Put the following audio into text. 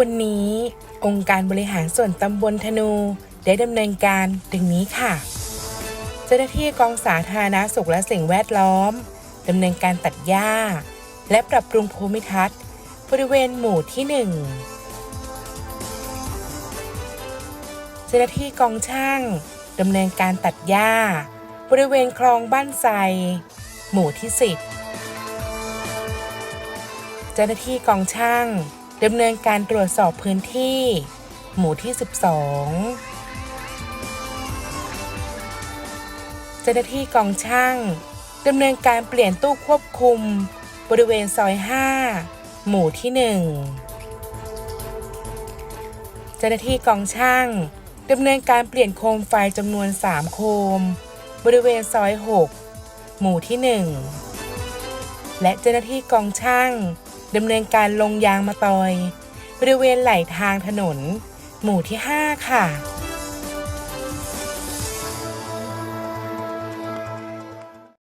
วันนี้องค์การบริหารส่วนตำบลธนู ได้ดำเนินการดังนี้ค่ะ เจ้าหน้าที่กองสาธารณสุขและสิ่งแวดล้อมดำเนินการตัดหญ้า และปรับปรุงภูมิทัศน์ บริเวณหมู่ที่หนึ่งเจ้าหน้าที่กองช่างดำเนินการตัดหญ้า บริเวณคลองบ้านไทรหมู่ที่ 10 เจ้าหน้าที่กองช่าง ดำเนินการตรวจสอบพื้นที่ หมู่ที่ 12 เจ้าหน้าที่กองช่างดำเนินการเปลี่ยนตู้ควบคุม บริเวณซอย 5 หมู่ที่ 1 เจ้าหน้าที่กองช่างดำเนินการเปลี่ยนโคมไฟจำนวน 3 โคม บริเวณซอย 6 หมู่ที่ 1 และเจ้าหน้าที่กองช่าง ดำเนินการลงยางมาตอย บริเวณไหลทางถนน หมู่ที่ 5 ค่ะ